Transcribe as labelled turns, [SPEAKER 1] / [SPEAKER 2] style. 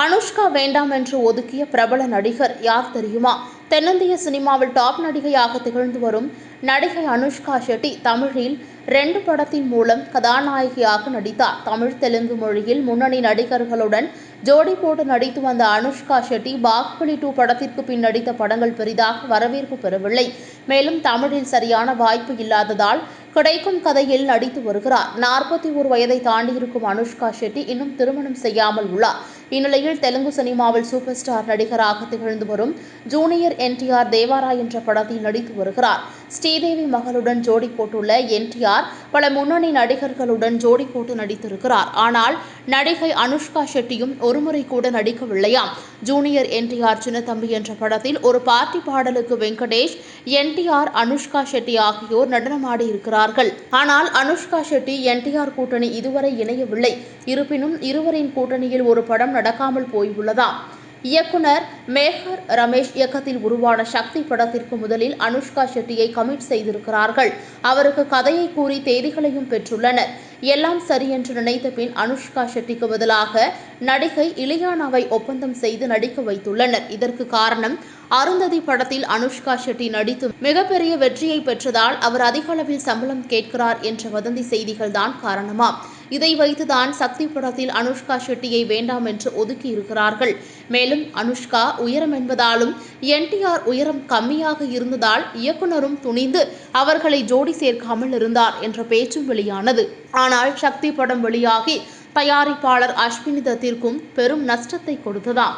[SPEAKER 1] அனுஷ்கா வேண்டாம் என்று ஒதுக்கிய பிரபல நடிகர் யார் தெரியுமா? தென்னிந்திய சினிமாவில் டாப் நடிகையாக திகழ்ந்து வரும் நடிகை அனுஷ்கா ஷெட்டி தமிழில் ரெண்டு படத்தின் மூலம் கதாநாயகியாக நடித்தார். தமிழ் தெலுங்கு மொழியில் முன்னணி நடிகர்களுடன் ஜோடி போட்டு நடித்து வந்த அனுஷ்கா ஷெட்டி பாகுபலி டூ படத்திற்கு பின் நடித்த படங்கள் பெரிதாக வரவேற்பு பெறவில்லை. மேலும் தமிழில் சரியான வாய்ப்பு இல்லாததால் கிடைக்கும் கதையில் நடித்து வருகிறார். நாற்பத்தி ஒரு வயதை தாண்டியிருக்கும் அனுஷ்கா ஷெட்டி இன்னும் திருமணம் செய்யாமல் உள்ளார். இந்நிலையில் தெலுங்கு சினிமாவில் சூப்பர் ஸ்டார் நடிகராக திகழ்ந்து வரும் ஜூனியர் என்டிஆர் தேவாரா என்ற படத்தில் நடித்து வருகிறார். ஸ்ரீதேவி மகளுடன் ஜோடி போட்டுள்ள என்டிஆர் பல முன்னணி நடிகர்களுடன் ஜோடி போட்டு நடித்திருக்கிறார். ஆனால் நடிகை அனுஷ்கா ஷெட்டியும் ஒருமுறை கூட நடிக்கவில்லையாம். ஜூனியர் என்டிஆர் சின்னத்தம்பி என்ற படத்தில் ஒரு பார்ட்டி பாடலுக்கு வெங்கடேஷ் என்டிஆர் அனுஷ்கா ஷெட்டி ஆகியோர் நடனமாடி இருக்கிறார்கள். ஆனால் அனுஷ்கா ஷெட்டி என்டிஆர் கூட்டணி இதுவரை இணையவில்லை. இருப்பினும் இருவரின் கூட்டணியில் ஒரு படம் நடக்காமல் போயுள்ளதாம் இயக்குனர் மேஹர் ரமேஷ் இயக்கத்தில் உருவான சக்தி படத்திற்கு முதலில் அனுஷ்கா ஷெட்டியை கமிட் செய்திருக்கிறார்கள். அவருக்கு கதையை கூறி தேதிகளையும் பெற்றுள்ளனர். எல்லாம் சரி என்று நினைத்த பின் அனுஷ்கா ஷெட்டிக்கு பதிலாக நடிகை இலியானாவை ஒப்பந்தம் செய்து நடிக்க வைத்துள்ளனர். இதற்கு காரணம் அருந்ததி படத்தில் அனுஷ்கா ஷெட்டி நடித்து மிகப்பெரிய வெற்றியை பெற்றதால் அவர் அதிக அளவில் சம்பளம் கேட்கிறார் என்ற வதந்தி செய்திகள் தான் காரணமாம். இதை வைத்துதான் சக்தி படத்தில் அனுஷ்கா ஷெட்டியை வேண்டாம் என்று ஒதுக்கி இருக்கிறார்கள் மேலும் அனுஷ்கா உயரம் என்பதாலும் என்டிஆர் உயரம் கம்மியாக இருந்ததால் இயக்குனரும் துணிந்து அவர்களை ஜோடி சேர்க்காமல் இருந்தார் என்ற பேச்சும் வெளியானது. ஆனால் சக்தி படம் வெளியாகி தயாரிப்பாளர் அஸ்வினி தத்திற்கும் பெரும் நஷ்டத்தை கொடுத்ததாம்.